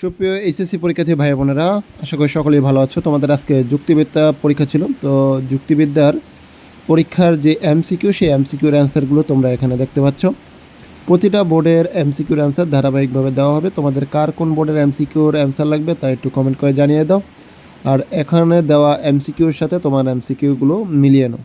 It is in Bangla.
সুপ্রিয় এইচএসসি পরীক্ষার্থী ভাই বোনেরা, আশা করি সকলেই ভালো আছো। তোমাদের আজকে যুক্তিবিদ্যা পরীক্ষা ছিল, তো যুক্তিবিদ্যার পরীক্ষার যে এমসিকিউ সেই এমসিকিউর অ্যান্সারগুলো তোমরা এখানে দেখতে পাচ্ছ। প্রতিটা বোর্ডের এমসিকিউর অ্যান্সার ধারাবাহিকভাবে দেওয়া হবে। তোমাদের কার কোন বোর্ডের এমসিকিউর অ্যান্সার লাগবে তা একটু কমেন্ট করে জানিয়ে দাও। আর এখানে দেওয়া এমসিকিউর সাথে তোমার এমসিকিউগুলো মিলিয়ে নাও।